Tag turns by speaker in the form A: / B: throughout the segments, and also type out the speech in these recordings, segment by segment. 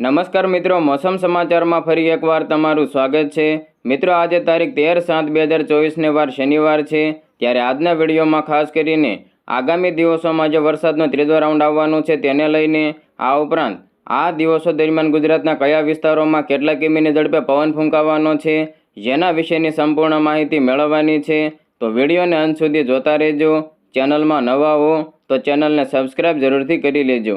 A: નમસ્કાર મિત્રો, મોસમ સમાચારમાં ફરી એકવાર તમારું સ્વાગત છે. મિત્રો, આજે તારીખ તેર સાત બે હજાર ચોવીસને વાર શનિવાર છે. ત્યારે આજના વિડીયોમાં ખાસ કરીને આગામી દિવસોમાં જે વરસાદનો ત્રીજો રાઉન્ડ આવવાનો છે તેને લઈને આ ઉપરાંત આ દિવસો દરમિયાન ગુજરાતના કયા વિસ્તારોમાં કેટલા કિમીની ઝડપે પવન ફૂંકાવાનો છે જેના વિશેની સંપૂર્ણ માહિતી મેળવવાની છે, તો વિડીયોને અંત સુધી જોતા રહેજો. ચેનલમાં નવા હો તો ચેનલને સબસ્ક્રાઈબ જરૂરથી કરી લેજો.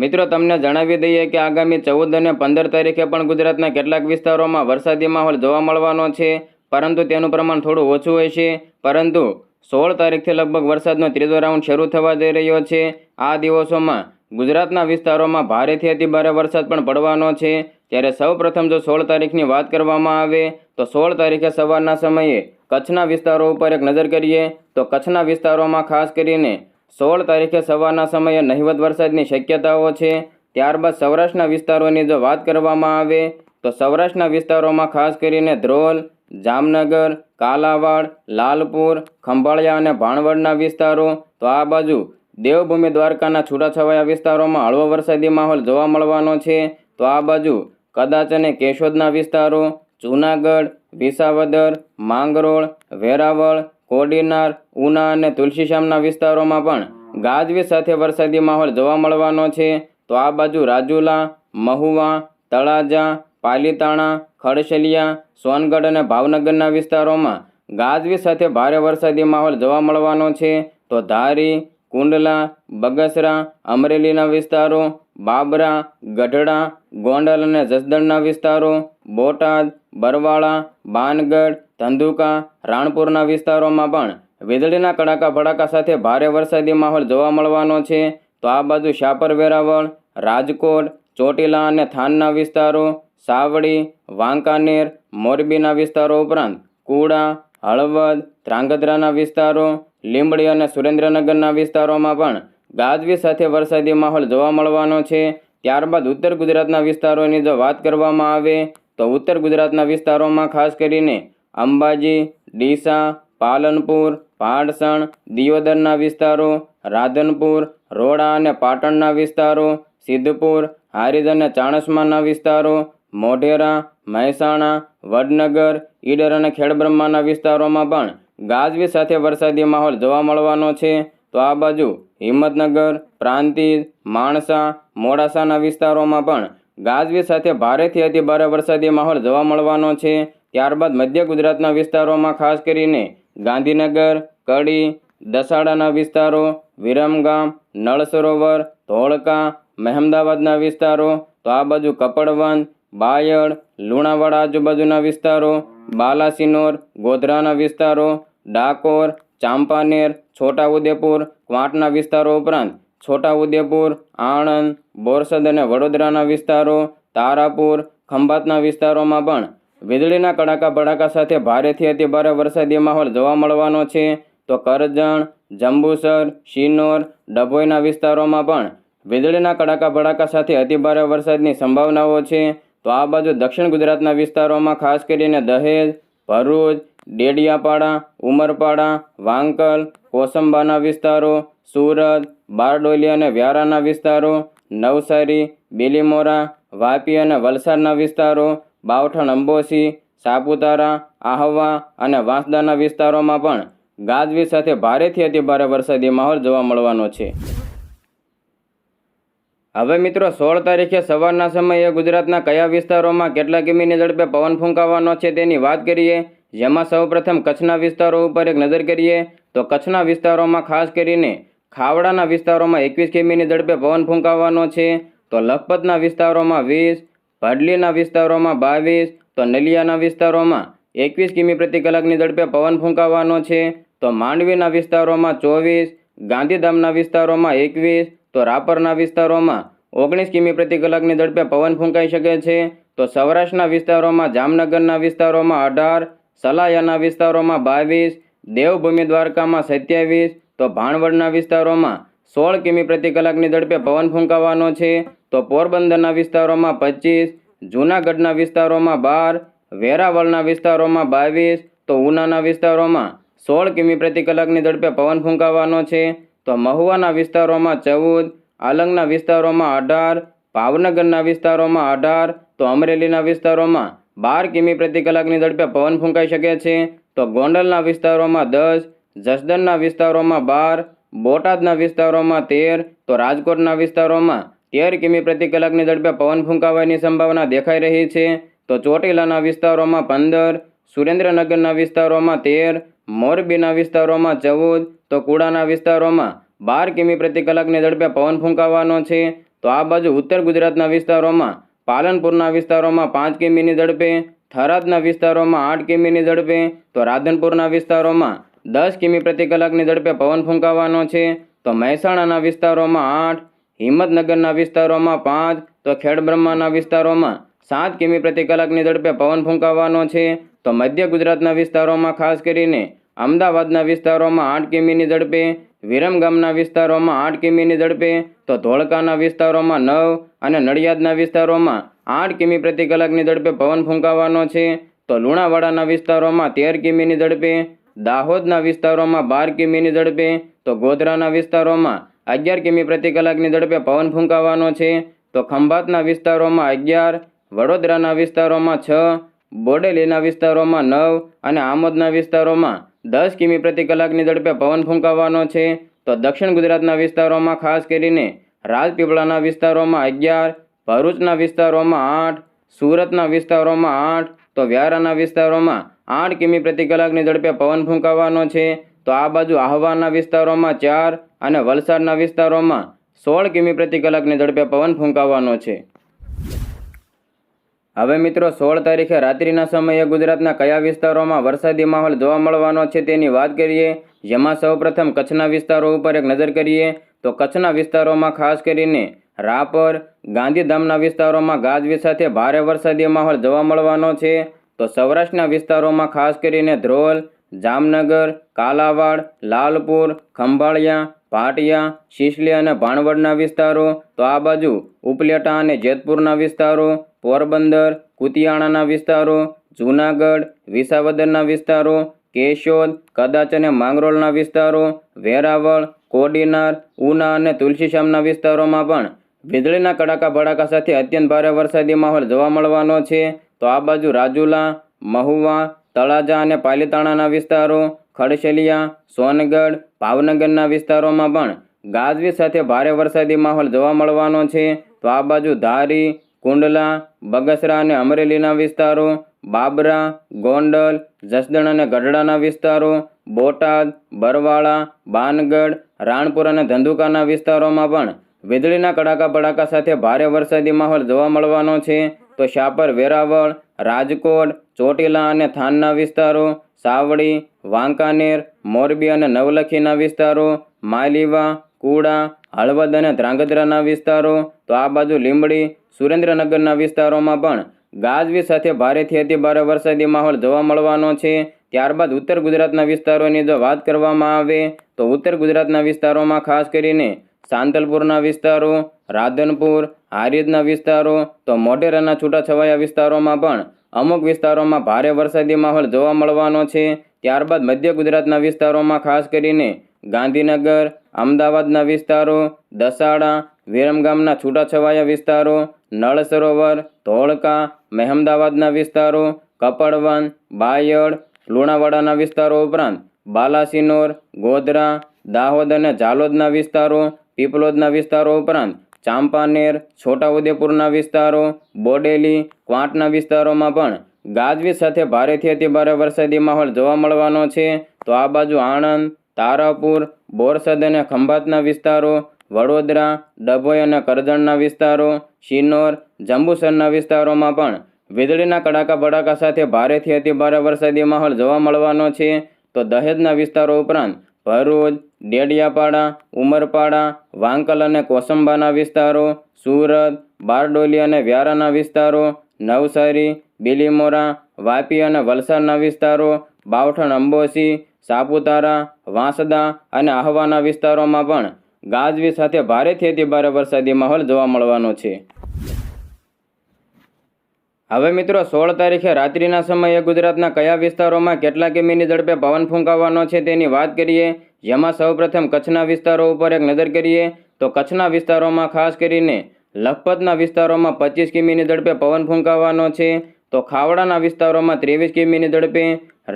A: મિત્રો, તમને જણાવી દઈએ કે આગામી ચૌદ અને પંદર તારીખે પણ ગુજરાતના કેટલાક વિસ્તારોમાં વરસાદી માહોલ જોવા મળવાનો છે. પરંતુ તેનું પ્રમાણ થોડું ઓછું હોય છે. પરંતુ સોળ તારીખથી લગભગ વરસાદનો ત્રીજો રાઉન્ડ શરૂ થવા જઈ રહ્યો છે. આ દિવસોમાં ગુજરાતના વિસ્તારોમાં ભારેથી અતિભારે વરસાદ પણ પડવાનો છે. ત્યારે સૌ પ્રથમ જો સોળ તારીખની વાત કરવામાં આવે, તો સોળ તારીખે સવારના સમયે કચ્છના વિસ્તારો ઉપર એક નજર કરીએ, તો કચ્છના વિસ્તારોમાં ખાસ કરીને સોળ તારીખે સવારના સમયે નહિવત વરસાદની શક્યતાઓ છે. ત્યારબાદ સૌરાષ્ટ્રના વિસ્તારોની જો વાત કરવામાં આવે, તો સૌરાષ્ટ્રના વિસ્તારોમાં ખાસ કરીને ધ્રોલ, જામનગર, કાલાવાડ, લાલપુર, ખંભાળિયા અને ભાણવડના વિસ્તારો, તો આ બાજુ દેવભૂમિ દ્વારકાના છૂટાછવાયા વિસ્તારોમાં હળવો વરસાદી માહોલ જોવા મળવાનો છે. તો આ બાજુ કદાચ અને કેશોદના વિસ્તારો, જૂનાગઢ, વિસાવદર, માંગરોળ, વેરાવળ કોડીનાર, ઉના અને તુલસીશ્યામના વિસ્તારોમાં પણ ગાજવીજ સાથે વરસાદી માહોલ જોવા મળવાનો છે. તો આ બાજુ રાજુલા, મહુવા, તળાજા, પાલીતાણા, ખડશલિયા, સોનગઢ અને ભાવનગરના વિસ્તારોમાં ગાજવીજ સાથે ભારે વરસાદી માહોલ જોવા મળવાનો છે. તો ધારી, કુંડલા, બગસરા, અમરેલીના વિસ્તારો, બાબરા, ગઢડા, ગોંડલ અને જસદણના વિસ્તારો, બોટાદ બરવાળા, બાનગઢ, ધંધુકા, રાણપુરના વિસ્તારોમાં પણ વીજળીના કડાકા ભડાકા સાથે ભારે વરસાદી માહોલ જોવા મળવાનો છે. તો આ બાજુ શાપર વેરાવળ, રાજકોટ, ચોટીલા અને થાનના વિસ્તારો, સાવડી, વાંકાનેર, મોરબીના વિસ્તારો ઉપરાંત કુડા, હળવદ, ધ્રાંગધ્રાના વિસ્તારો, લીંબડી અને સુરેન્દ્રનગરના વિસ્તારોમાં પણ ગાજવી સાથે વરસાદી માહોલ જોવા મળવાનો છે. ત્યારબાદ ઉત્તર ગુજરાતના વિસ્તારોની જો વાત કરવામાં આવે તો ઉત્તર ગુજરાતના વિસ્તારોમાં ખાસ કરીને અંબાજી, ડીસા, પાલનપુર પાડસણ દિયોદરના વિસ્તારો, રાધનપુર, રોડા અને પાટણના વિસ્તારો, સિદ્ધપુર, હારીજ અને ચાણસ્માના વિસ્તારો, મોઢેરા, મહેસાણા, વડનગર, ઈડર અને ખેડબ્રહ્માના વિસ્તારોમાં પણ ગાજવી સાથે વરસાદી માહોલ જોવા મળવાનો છે. તો આ બાજુ હિંમતનગર, પ્રાંતિજ, માણસા, મોડાસાના વિસ્તારોમાં પણ ગાજવી સાથે ભારેથી અતિ ભારે વરસાદી માહોલ જોવા મળવાનો છે. ત્યારબાદ મધ્ય ગુજરાતના વિસ્તારોમાં ખાસ કરીને ગાંધીનગર, કડી, દસાડાના વિસ્તારો, વિરમગામ નળ સરોવર ધોળકા, મહેમદાવાદના વિસ્તારો, તો આ બાજુ કપડવન બાયડ, લુણાવાડા આજુબાજુના વિસ્તારો, બાલાસિનોર, ગોધરાના વિસ્તારો, ડાકોર, ચાંપાનેર, છોટાઉદેપુર, ક્વાંટના વિસ્તારો ઉપરાંત છોટાઉદેપુર, આણંદ, બોરસદ અને વડોદરાના વિસ્તારો, તારાપુર, ખંભાતના વિસ્તારોમાં પણ વીજળીના કડાકા ભડાકા સાથે ભારેથી અતિભારે વરસાદી માહોલ જોવા મળવાનો છે. તો કરજણ, જંબુસર, શિનોર, ડભોઈના વિસ્તારોમાં પણ વીજળીના કડાકા ભડાકા સાથે અતિભારે વરસાદની સંભાવનાઓ છે. તો આ બાજુ દક્ષિણ ગુજરાતના વિસ્તારોમાં ખાસ કરીને દહેજ, ભરૂચ, ડેડિયાપાડા, ઉમરપાડા, વાંકલ, કોસંબાના વિસ્તારો સુરત, બારડોલી અને વ્યારાના વિસ્તારો, નવસારી, બિલીમોરા, વાપી અને વલસાડના વિસ્તારો, બાવઠણ, અંબોસી, સાપુતારા, આહવા અને વાંસદાના વિસ્તારોમાં પણ ગાજવીજ સાથે ભારેથી અતિ ભારે વરસાદી માહોલ જોવા મળવાનો છે. હવે મિત્રો, સોળ તારીખે સવારના સમયે ગુજરાતના કયા વિસ્તારોમાં કેટલા કિમીની ઝડપે પવન ફૂંકાવાનો છે તેની વાત કરીએ, જેમાં સૌપ્રથમ કચ્છના વિસ્તારો ઉપર એક નજર કરીએ, તો કચ્છના વિસ્તારોમાં ખાસ કરીને ખાવડાના વિસ્તારોમાં એકવીસ કિમીની ઝડપે પવન ફૂંકાવાનો છે, તો લખપતના વિસ્તારોમાં વીસ, ભાડલીના વિસ્તારોમાં બાવીસ, તો નલિયાના વિસ્તારોમાં એકવીસ કિમી પ્રતિ કલાકની ઝડપે પવન ફૂંકાવાનો છે, તો માંડવીના વિસ્તારોમાં ચોવીસ, ગાંધીધામના વિસ્તારોમાં એકવીસ, તો રાપરના વિસ્તારોમાં ઓગણીસ કિમી પ્રતિ કલાકની ઝડપે પવન ફૂંકાઈ શકે છે, તો સૌરાષ્ટ્રના વિસ્તારોમાં જામનગરના વિસ્તારોમાં અઢાર, સલાયાના વિસ્તારોમાં બાવીસ, દેવભૂમિ દ્વારકામાં સત્યાવીસ તો ભાણવડના વિસ્તારોમાં સોળ કિમી પ્રતિ કલાકની ઝડપે પવન ફૂંકાવાનો છે. તો પોરબંદરના વિસ્તારોમાં પચીસ, જૂનાગઢના વિસ્તારોમાં બાર, વેરાવળના વિસ્તારોમાં બાવીસ, તો ઉનાના વિસ્તારોમાં સોળ કિમી પ્રતિ કલાકની ઝડપે પવન ફૂંકાવાનો છે. તો મહુવાના વિસ્તારોમાં ચૌદ, આલંગના વિસ્તારોમાં અઢાર, ભાવનગરના વિસ્તારોમાં અઢાર, તો અમરેલીના વિસ્તારોમાં બાર કિમી પ્રતિ કલાકની ઝડપે પવન ફૂંકાઈ શકે છે. તો ગોંડલના વિસ્તારોમાં દસ જસદણના વિસ્તારોમાં બાર, બોટાદના વિસ્તારોમાં તેર, તો રાજકોટના વિસ્તારોમાં તેર કિમી પ્રતિ કલાકની ઝડપે પવન ફૂંકાવાની સંભાવના દેખાઈ રહી છે. તો ચોટીલાના વિસ્તારોમાં પંદર, સુરેન્દ્રનગરના વિસ્તારોમાં તેર, મોરબીના વિસ્તારોમાં ચૌદ, તો કુડાના વિસ્તારોમાં બાર કિમી પ્રતિ કલાકની ઝડપે પવન ફૂંકાવાનો છે. તો આ બાજુ ઉત્તર ગુજરાતના વિસ્તારોમાં, પાલનપુરના વિસ્તારોમાં પાંચ કિમીની ઝડપે, થરાદના વિસ્તારોમાં આઠ કિમીની ઝડપે, તો રાધનપુરના વિસ્તારોમાં દસ કિમી પ્રતિ કલાકની ઝડપે પવન ફૂંકાવાનો છે, તો મહેસાણાના વિસ્તારોમાં આઠ, હિંમતનગરના વિસ્તારોમાં પાંચ, તો ખેડબ્રહ્માના વિસ્તારોમાં સાત કિમી પ્રતિ કલાકની ઝડપે પવન ફૂંકાવાનો છે, તો મધ્ય ગુજરાતના વિસ્તારોમાં ખાસ કરીને અમદાવાદના વિસ્તારોમાં આઠ કિમીની ઝડપે વિરમગામના વિસ્તારોમાં આઠ કિમીની ઝડપે, તો ધોળકાના વિસ્તારોમાં નવ અને નડિયાદના વિસ્તારોમાં આઠ કિમી પ્રતિ કલાકની ઝડપે પવન ફૂંકાવાનો છે, તો લુણાવાડાના વિસ્તારોમાં તેર કિમીની ઝડપે દાહોદના વિસ્તારોમાં બાર કિમીની ઝડપે, તો ગોધરાના વિસ્તારોમાં અગિયાર કિમી પ્રતિ કલાકની ઝડપે પવન ફૂંકાવાનો છે. તો ખંભાતના વિસ્તારોમાં અગિયાર, વડોદરાના વિસ્તારોમાં છ, બોડેલીના વિસ્તારોમાં નવ અને આમોદના વિસ્તારોમાં દસ કિમી પ્રતિ કલાકની ઝડપે પવન ફૂંકાવાનો છે. તો દક્ષિણ ગુજરાતના વિસ્તારોમાં ખાસ કરીને રાજપીપળાના વિસ્તારોમાં અગિયાર, ભરૂચના વિસ્તારોમાં આઠ, સુરતના વિસ્તારોમાં આઠ, તો વ્યારાના વિસ્તારોમાં આઠ કિમી પ્રતિ કલાકની ઝડપે પવન ફૂંકાવાનો છે. તો આ બાજુ આહવાના વિસ્તારોમાં ચાર અને વલસાડના વિસ્તારોમાં સોળ કિમી પ્રતિ કલાકની ઝડપે પવન ફૂંકાવાનો છે. હવે મિત્રો, સોળ તારીખે રાત્રિના સમયે ગુજરાતના કયા વિસ્તારોમાં વરસાદી માહોલ જોવા મળવાનો છે તેની વાત કરીએ. જેમાં સૌપ્રથમ કચ્છના વિસ્તારો ઉપર એક નજર કરીએ, તો કચ્છના વિસ્તારોમાં ખાસ કરીને રાપર, ગાંધીધામના વિસ્તારોમાં ગાજવીજ સાથે ભારે વરસાદી માહોલ જોવા મળવાનો છે. તો સૌરાષ્ટ્રના વિસ્તારોમાં ખાસ કરીને ધ્રોલ, જામનગર, કાલાવાડ, લાલપુર, ખંભાળિયા, ભાટિયા, શિશલી અને ભાણવડના વિસ્તારો, તો આ બાજુ ઉપલેટા અને જેતપુરના વિસ્તારો, પોરબંદર, કુતિયાણાના વિસ્તારો, જૂનાગઢ, વિસાવદરના વિસ્તારો, કેશોદ, કદાચ અને માંગરોળના વિસ્તારો, વેરાવળ, કોડીનાર, ઉના અને તુલસીશ્યામના વિસ્તારોમાં પણ વીજળીના કડાકા ભડાકા સાથે અત્યંત ભારે વરસાદી માહોલ જોવા મળવાનો છે. તો આ બાજુ રાજુલા, મહુવા, તળાજા અને પાલીતાણાના વિસ્તારો, ખડશેલિયા, સોનગઢ, ભાવનગરના વિસ્તારોમાં પણ ગાજવી સાથે ભારે વરસાદી માહોલ જોવા મળવાનો છે. તો આ બાજુ ધારી, કુંડલા, બગસરા અને અમરેલીના વિસ્તારો, બાબરા, ગોંડલ, જસદણ અને ગઢડાના વિસ્તારો, બોટાદ, બરવાળા, બાનગઢ, રાણપુર અને ધંધુકાના વિસ્તારોમાં પણ વીજળીના કડાકા ભડાકા સાથે ભારે વરસાદી માહોલ જોવા મળવાનો છે. તો શાપર, વેરાવળ, રાજકોટ, ચોટીલા અને થાનના વિસ્તારો, સાવડી, વાંકાનેર, મોરબી અને નવલખીના વિસ્તારો, માલીવા, કુડા, હળવદ અને ધ્રાંગધ્રાના વિસ્તારો, તો આ બાજુ લીંબડી, સુરેન્દ્રનગરના વિસ્તારોમાં પણ ગાજવી સાથે ભારેથી અતિ ભારે વરસાદી માહોલ જોવા મળવાનો છે. ત્યારબાદ ઉત્તર ગુજરાતના વિસ્તારોની જો વાત કરવામાં આવે, તો ઉત્તર ગુજરાતના વિસ્તારોમાં ખાસ કરીને સાંતલપુરના વિસ્તારો, રાધનપુર હારીજના વિસ્તારો તો મોઢેરાના છૂટાછવાયા વિસ્તારોમાં પણ અમુક વિસ્તારોમાં ભારે વરસાદી માહોલ જોવા મળવાનો છે. ત્યારબાદ મધ્ય ગુજરાતના વિસ્તારોમાં ખાસ કરીને ગાંધીનગર, અમદાવાદના વિસ્તારો, દસાડા, વિરમગામના છૂટાછવાયા વિસ્તારો નળ સરોવર ધોળકા, મહેમદાવાદના વિસ્તારો, કપડવન, બાયડ, લુણાવાડાના વિસ્તારો ઉપરાંત બાલાસિનોર, ગોધરા, દાહોદ અને ઝાલોદના વિસ્તારો, પીપલોદના વિસ્તારો ઉપરાંત ચાંપાનેર, છોટાઉદેપુરના વિસ્તારો, બોડેલી, ક્વાંટના વિસ્તારોમાં પણ ગાજવીજ સાથે ભારેથી અતિ ભારે વરસાદી માહોલ જોવા મળવાનો છે. તો આ બાજુ આણંદ, તારાપુર, બોરસદ અને ખંભાતના વિસ્તારો, વડોદરા, ડભોઈ અને કરજણના વિસ્તારો, શિનોર, જંબુસરના વિસ્તારોમાં પણ વીજળીના કડાકા ભડાકા સાથે ભારેથી અતિ ભારે વરસાદી માહોલ જોવા મળવાનો છે. તો દહેજના વિસ્તારો ઉપરાંત ભરૂચ, ડેડિયાપાડા, ઉમરપાડા, વાંકલ અને કોસંબાના વિસ્તારો, સુરત, બારડોલી અને વ્યારાના વિસ્તારો, નવસારી, બિલીમોરા, વાપી અને વલસાડના વિસ્તારો, બાવઠણ, અંબોસી, સાપુતારા, વાંસદા અને આહવાના વિસ્તારોમાં પણ ગાજવી સાથે ભારેથી અતિ વરસાદી માહોલ જોવા મળવાનો છે. હવે મિત્રો, સોળ તારીખે રાત્રિના સમયે ગુજરાતના કયા વિસ્તારોમાં કેટલા કિમીની ઝડપે પવન ફૂંકાવાનો છે તેની વાત કરીએ. જેમાં સૌપ્રથમ કચ્છના વિસ્તારો ઉપર એક નજર કરીએ, તો કચ્છના વિસ્તારોમાં ખાસ કરીને લખપતના વિસ્તારોમાં પચીસ કિમીની ઝડપે પવન ફૂંકાવાનો છે, તો ખાવડાના વિસ્તારોમાં ત્રેવીસ કિમીની ઝડપે,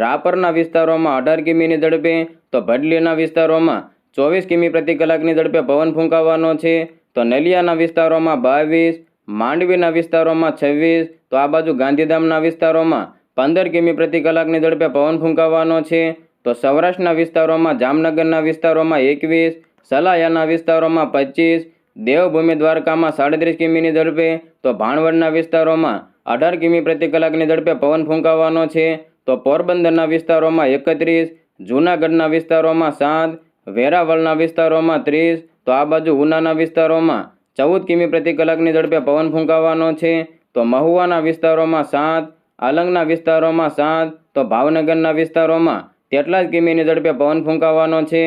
A: રાપરના વિસ્તારોમાં અઢાર કિમીની ઝડપે, તો ભડલીના વિસ્તારોમાં ચોવીસ કિમી પ્રતિ કલાકની ઝડપે પવન ફૂંકાવાનો છે, તો નલિયાના વિસ્તારોમાં બાવીસ, માંડવીના વિસ્તારોમાં છવ્વીસ તો આ બાજુ ગાંધીધામના વિસ્તારોમાં પંદર કિમી પ્રતિ કલાકની ઝડપે પવન ફૂંકાવાનો છે. તો સૌરાષ્ટ્રના વિસ્તારોમાં, જામનગરના વિસ્તારોમાં એકવીસ, સલાયાના વિસ્તારોમાં પચીસ, દેવભૂમિ દ્વારકામાં સાડત્રીસ કિમીની ઝડપે, તો ભાણવડના વિસ્તારોમાં અઢાર કિમી પ્રતિ કલાકની ઝડપે પવન ફૂંકાવાનો છે. તો પોરબંદરના વિસ્તારોમાં એકત્રીસ, જૂનાગઢના વિસ્તારોમાં સાત, વેરાવળના વિસ્તારોમાં ત્રીસ, તો આ બાજુ ઉનાના વિસ્તારોમાં ચૌદ કિમી પ્રતિ કલાકની ઝડપે પવન ફૂંકાવાનો છે. તો મહુવાના વિસ્તારોમાં સાત આલંગના વિસ્તારોમાં સાત તો ભાવનગરના વિસ્તારોમાં તેટલા જ કિમીની ઝડપે પવન ફૂંકાવાનો છે.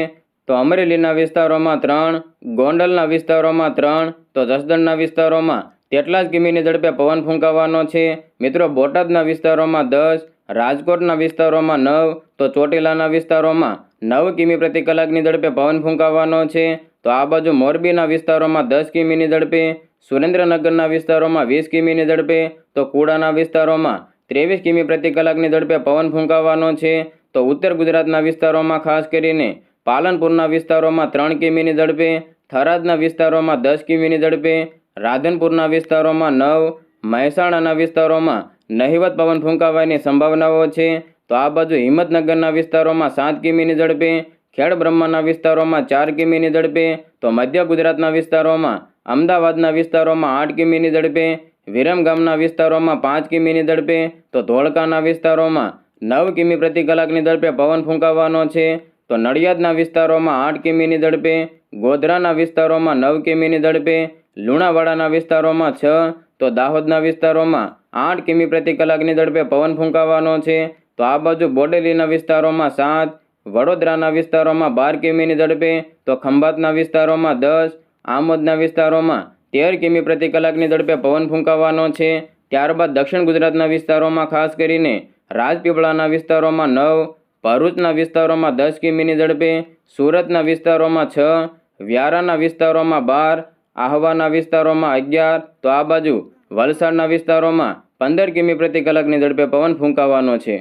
A: તો અમરેલીના વિસ્તારોમાં ત્રણ, ગોંડલના વિસ્તારોમાં ત્રણ, તો જસદણના વિસ્તારોમાં તેટલા જ કિમીની ઝડપે પવન ફૂંકાવાનો છે. મિત્રો, બોટાદના વિસ્તારોમાં દસ, રાજકોટના વિસ્તારોમાં નવ, તો ચોટીલાના વિસ્તારોમાં નવ કિમી પ્રતિ કલાકની ઝડપે પવન ફૂંકાવાનો છે. તો આ બાજુ મોરબીના વિસ્તારોમાં દસ કિમીની ઝડપે સુરેન્દ્રનગરના વિસ્તારોમાં વીસ કિમીની ઝડપે, તો કુડાના વિસ્તારોમાં ત્રેવીસ કિમી પ્રતિ કલાકની ઝડપે પવન ફૂંકાવાનો છે. તો ઉત્તર ગુજરાતના વિસ્તારોમાં ખાસ કરીને પાલનપુરના વિસ્તારોમાં ત્રણ કિમીની ઝડપે, થરાદના વિસ્તારોમાં દસ કિમીની ઝડપે, રાધનપુરના વિસ્તારોમાં નવ, મહેસાણાના વિસ્તારોમાં નહિવત પવન ફૂંકાવાની સંભાવનાઓ છે. તો આ બાજુ હિંમતનગરના વિસ્તારોમાં સાત કિમીની ઝડપે, ખેડબ્રહ્માના વિસ્તારોમાં ચાર કિમીની ઝડપે, તો મધ્ય ગુજરાતના વિસ્તારોમાં અમદાવાદના વિસ્તારોમાં આઠ કિમીની ઝડપે વિરમગામના વિસ્તારોમાં પાંચ કિમીની ઝડપે, તો ધોળકાના વિસ્તારોમાં નવ કિમી પ્રતિ કલાકની ઝડપે પવન ફૂંકાવાનો છે. તો નડિયાદના વિસ્તારોમાં આઠ કિમીની ઝડપે, ગોધરાના વિસ્તારોમાં નવ કિમીની ઝડપે, લુણાવાડાના વિસ્તારોમાં છ, તો દાહોદના વિસ્તારોમાં આઠ કિમી પ્રતિ કલાકની ઝડપે પવન ફૂંકાવાનો છે. તો આ બાજુ બોડેલીના વિસ્તારોમાં સાત, વડોદરાના વિસ્તારોમાં બાર કિમીની ઝડપે, તો ખંભાતના વિસ્તારોમાં દસ આમોદના વિસ્તારોમાં તેર કિમી પ્રતિ કલાકની ઝડપે પવન ફૂંકાવાનો છે. ત્યારબાદ દક્ષિણ ગુજરાતના વિસ્તારોમાં ખાસ કરીને રાજપીપળાના વિસ્તારોમાં નવ, ભરૂચના વિસ્તારોમાં દસ કિમીની ઝડપે, સુરતના વિસ્તારોમાં છ, વ્યારાના વિસ્તારોમાં બાર, આહવાના વિસ્તારોમાં અગિયાર, તો આ બાજુ વલસાડના વિસ્તારોમાં પંદર કિમી પ્રતિ કલાકની ઝડપે પવન ફૂંકાવાનો છે.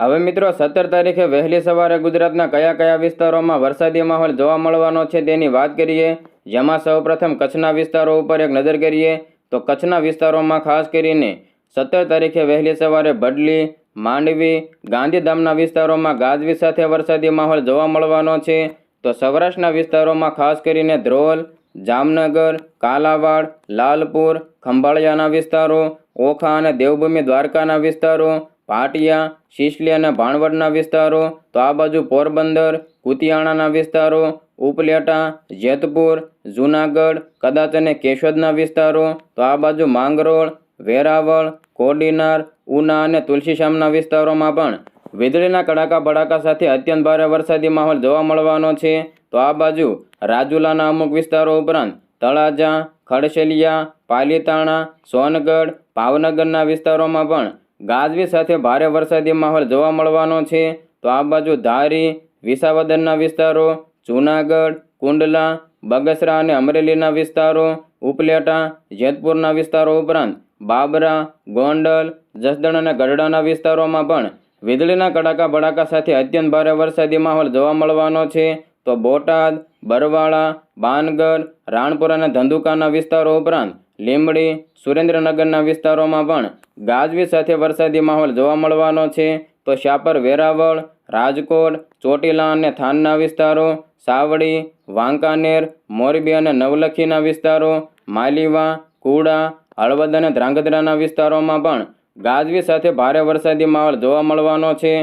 A: હવે મિત્રો, સત્તર તારીખે વહેલી સવારે ગુજરાતના કયા કયા વિસ્તારોમાં વરસાદી માહોલ જોવા મળવાનો છે તેની વાત કરીએ. જેમાં સૌપ્રથમ કચ્છના વિસ્તારો ઉપર એક નજર કરીએ, તો કચ્છના વિસ્તારોમાં ખાસ કરીને સત્તર તારીખે વહેલી સવારે ભડલી માંડવી, ગાંધીધામના વિસ્તારોમાં ગાજવી સાથે વરસાદી માહોલ જોવા મળવાનો છે. તો સૌરાષ્ટ્રના વિસ્તારોમાં ખાસ કરીને ધ્રોલ, જામનગર, કાલાવાડ, લાલપુર, ખંભાળિયાના વિસ્તારો, ઓખા અને દેવભૂમિ દ્વારકાના વિસ્તારો પાટિયા, શિશલી અને ભાણવડના વિસ્તારો, તો આ બાજુ પોરબંદર, કુતિયાણાના વિસ્તારો, ઉપલેટા, જેતપુર, જૂનાગઢ, કદાચ અને કેશોદના વિસ્તારો, તો આ બાજુ માંગરોળ, વેરાવળ, કોડીનાર, ઉના અને તુલસીશ્યામના વિસ્તારોમાં પણ વીજળીના કડાકા ભડાકા સાથે અત્યંત ભારે વરસાદી માહોલ જોવા મળવાનો છે. તો આ બાજુ રાજુલાના અમુક વિસ્તારો ઉપરાંત તળાજા, ખડશેલિયા, પાલીતાણા, સોનગઢ, ભાવનગરના વિસ્તારોમાં પણ ગાજવી સાથે ભારે વરસાદી માહોલ જોવા મળવાનો છે. તો આ બાજુ ધારી, વિસાવદરના વિસ્તારો, જૂનાગઢ, કુંડલા, બગસરા અને અમરેલીના વિસ્તારો, ઉપલેટા, જેતપુરના વિસ્તારો ઉપરાંત બાબરા, ગોંડલ, જસદણ અને ગઢડાના વિસ્તારોમાં પણ વીજળીના કડાકા ભડાકા સાથે અત્યંત ભારે વરસાદી માહોલ જોવા મળવાનો છે. તો બોટાદ, બરવાળા બાનગઢ રાણપુર અને ધંધુકાના વિસ્તારો ઉપરાંત લીંબડી સુરેન્દ્રનગરના વિસ્તારોમાં પણ ગાજવી સાથે વરસાદી માહોલ જોવા મળવાનો છે. તો શાપર વેરાવળ, રાજકોટ, ચોટીલા અને થાનના વિસ્તારો, સાવડી, વાંકાનેર, મોરબી અને નવલખીના વિસ્તારો, માલીવા, કુડા, હળવદ અને ધ્રાંગધ્રાના વિસ્તારોમાં પણ ગાજવી સાથે ભારે વરસાદી માહોલ જોવા મળવાનો છે.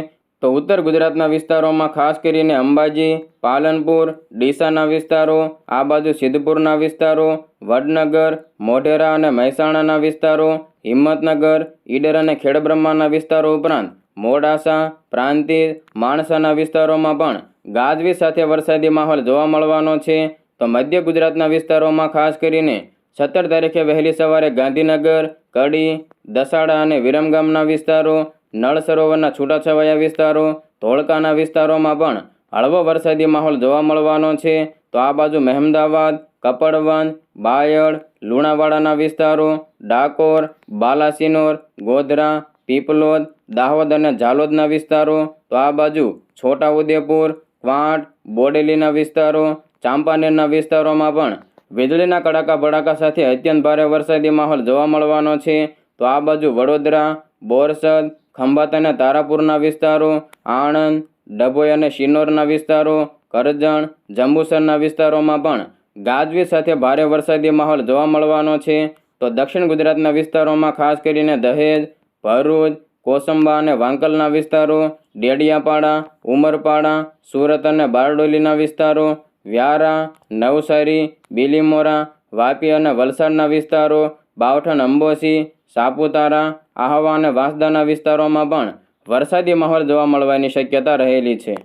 A: તો ઉત્તર ગુજરાતના વિસ્તારોમાં ખાસ કરીને અંબાજી, પાલનપુર, ડીસાના વિસ્તારો, આ બાજુ સિદ્ધપુરના વિસ્તારો, વડનગર, મોઢેરા અને મહેસાણાના વિસ્તારો, હિંમતનગર, ઈડર અને ખેડબ્રહ્માના વિસ્તારો ઉપરાંત મોડાસા પ્રાંતિજ માણસાના વિસ્તારોમાં પણ ગાજવી સાથે વરસાદી માહોલ જોવા મળવાનો છે. તો મધ્ય ગુજરાતના વિસ્તારોમાં ખાસ કરીને સત્તર તારીખે વહેલી સવારે ગાંધીનગર, કડી, દસાડા અને વિરમગામના વિસ્તારો નળ સરોવરના છૂટાછવાયા વિસ્તારો, ધોળકાના વિસ્તારોમાં પણ હળવો વરસાદી માહોલ જોવા મળવાનો છે. તો આ બાજુ મહેમદાવાદ કપડવન બાયડ, લુણાવાડાના વિસ્તારો, ડાકોર, બાલાસિનોર, ગોધરા, પીપલોદ, દાહોદ અને ઝાલોદના વિસ્તારો. તો આ બાજુ છોટાઉદેપુર, ક્વાંટ, બોડેલીના વિસ્તારો, ચાંપાનેરના વિસ્તારોમાં પણ વીજળીના કડાકા ભડાકા સાથે અત્યંત ભારે વરસાદી માહોલ જોવા મળવાનો છે. તો આ બાજુ વડોદરા બોરસદ, ખંભાત અને તારાપુરના વિસ્તારો, આણંદ, ડભોઈ અને શિનોરના વિસ્તારો, કરજણ, જંબુસરના વિસ્તારોમાં પણ ગાજવીજ સાથે ભારે વરસાદી માહોલ જોવા મળવાનો છે. તો દક્ષિણ ગુજરાતના વિસ્તારોમાં ખાસ કરીને દહેજ, ભરૂચ, કોસંબા અને વાંકલના વિસ્તારો, ડેડિયાપાડા, ઉમરપાડા, સુરત અને બારડોલીના વિસ્તારો, વ્યારા, નવસારી, બીલીમોરા, વાપી અને વલસાડના વિસ્તારો બાવઠન અંબોસી સાપુતારા, આહવા અને વાંસદાના વિસ્તારોમાં પણ વરસાદી માહોલ જોવા મળવાની શક્યતા રહેલી છે.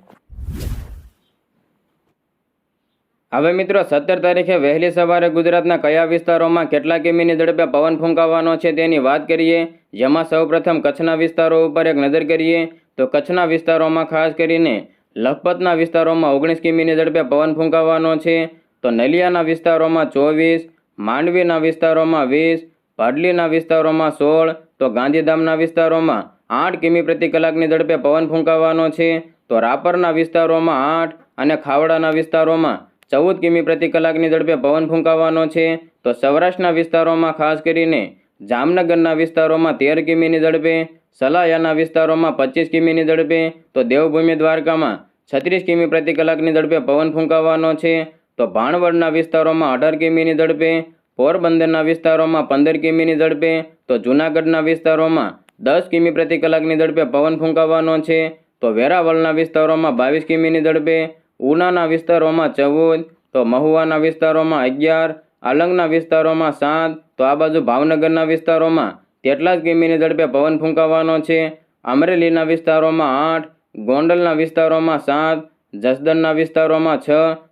A: હવે મિત્રો, સત્તર તારીખે વહેલી સવારે ગુજરાતના કયા વિસ્તારોમાં કેટલા કિમીની ઝડપે પવન ફૂંકાવાનો છે તેની વાત કરીએ, જેમાં સૌપ્રથમ કચ્છના વિસ્તારો ઉપર એક નજર કરીએ, તો કચ્છના વિસ્તારોમાં ખાસ કરીને લખપતના વિસ્તારોમાં ઓગણીસ કિમીની ઝડપે પવન ફૂંકાવાનો છે, તો નલિયાના વિસ્તારોમાં ચોવીસ, માંડવીના વિસ્તારોમાં વીસ ભાડલીના વિસ્તારોમાં સોળ, તો ગાંધીધામના વિસ્તારોમાં આઠ કિમી પ્રતિ કલાકની ઝડપે પવન ફૂંકાવાનો છે. તો રાપરના વિસ્તારોમાં આઠ અને ખાવડાના વિસ્તારોમાં ચૌદ કિમી પ્રતિ કલાકની ઝડપે પવન ફૂંકાવાનો છે. તો સૌરાષ્ટ્રના વિસ્તારોમાં ખાસ કરીને જામનગરના વિસ્તારોમાં તેર કિમીની ઝડપે, સલાયાના વિસ્તારોમાં પચીસ કિમીની ઝડપે, તો દેવભૂમિ દ્વારકામાં છત્રીસ કિમી પ્રતિ કલાકની ઝડપે પવન ફૂંકાવાનો છે. તો ભાણવડના વિસ્તારોમાં અઢાર કિમીની ઝડપે પોરબંદરના વિસ્તારોમાં પંદર કિમીની ઝડપે તો જૂનાગઢના વિસ્તારોમાં દસ કિમી પ્રતિ કલાકની ઝડપે પવન ફૂંકાવાનો છે. તો વેરાવળના વિસ્તારોમાં બાવીસ કિમીની ઝડપે, ઉનાના વિસ્તારોમાં ચૌદ, તો મહુવાના વિસ્તારોમાં અગિયાર, આલંગના વિસ્તારોમાં સાત, તો આ બાજુ ભાવનગરના વિસ્તારોમાં તેટલા જ કિમીની ઝડપે પવન ફૂંકાવાનો છે. અમરેલીના વિસ્તારોમાં આઠ, ગોંડલના વિસ્તારોમાં સાત, જસદણના વિસ્તારોમાં છ,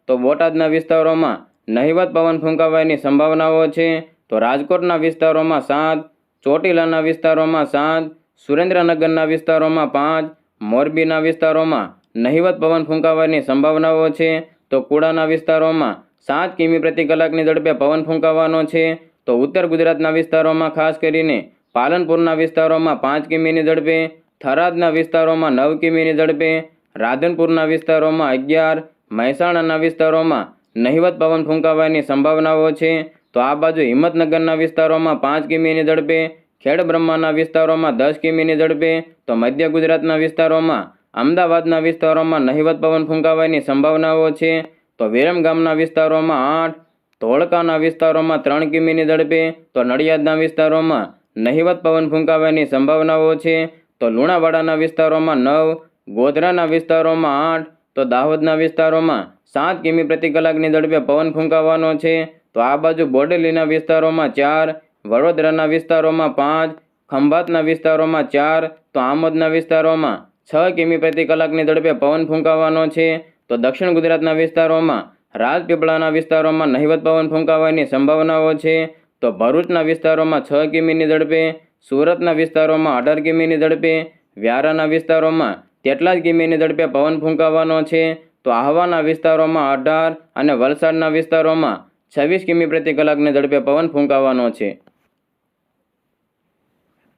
A: તો બોટાદના વિસ્તારોમાં નહિવત પવન ફૂંકાવાની સંભાવનાઓ છે, તો રાજકોટના વિસ્તારોમાં સાત, ચોટીલાના વિસ્તારોમાં સાત, સુરેન્દ્રનગરના વિસ્તારોમાં પાંચ, મોરબીના વિસ્તારોમાં નહિવત પવન ફૂંકાવાની સંભાવનાઓ છે, તો કુડાના વિસ્તારોમાં સાત કિમી પ્રતિ કલાકની ઝડપે પવન ફૂંકાવાનો છે, તો ઉત્તર ગુજરાતના વિસ્તારોમાં ખાસ કરીને પાલનપુરના વિસ્તારોમાં પાંચ કિમીની ઝડપે, થરાદના વિસ્તારોમાં નવ કિમીની ઝડપે, રાધનપુરના વિસ્તારોમાં અગિયાર, મહેસાણાના વિસ્તારોમાં નહિવત પવન ફૂંકાવાની સંભાવનાઓ છે, તો આ બાજુ હિંમતનગરના વિસ્તારોમાં પાંચ કિમીની ઝડપે ખેડબ્રહ્માના વિસ્તારોમાં દસ કિમીની ઝડપે, તો મધ્ય ગુજરાતના વિસ્તારોમાં, અમદાવાદના વિસ્તારોમાં નહિવત પવન ફૂંકાવાની સંભાવનાઓ છે, તો વિરમગામના વિસ્તારોમાં આઠ, ધોળકાના વિસ્તારોમાં ત્રણ કિમીની ઝડપે, તો નડિયાદના વિસ્તારોમાં નહિવત પવન ફૂંકાવાની સંભાવનાઓ છે, તો લુણાવાડાના વિસ્તારોમાં નવ, ગોધરાના વિસ્તારોમાં આઠ, તો દાહોદના વિસ્તારોમાં સાત કિમી પ્રતિ કલાકની ઝડપે પવન ફૂંકાવાનો છે. તો આ બાજુ બોડેલીના વિસ્તારોમાં ચાર, વડોદરાના વિસ્તારોમાં પાંચ, ખંભાતના વિસ્તારોમાં ચાર, તો આમોદના વિસ્તારોમાં છ કિમી પ્રતિ કલાકની ઝડપે પવન ફૂંકાવાનો છે. તો દક્ષિણ ગુજરાતના વિસ્તારોમાં રાજપીપળાના વિસ્તારોમાં નહિવત પવન ફૂંકાવાની સંભાવનાઓ છે. તો ભરૂચના વિસ્તારોમાં છ કિમીની ઝડપે, સુરતના વિસ્તારોમાં અઢાર કિમીની ઝડપે, વ્યારાના વિસ્તારોમાં તેટલા જ કિમીની ઝડપે પવન ફૂંકાવાનો છે. તો આહવાના વિસ્તારોમાં અઢાર અને વલસાડના વિસ્તારોમાં છવ્વીસ કિમી પ્રતિ કલાકની ઝડપે પવન ફૂંકાવાનો છે.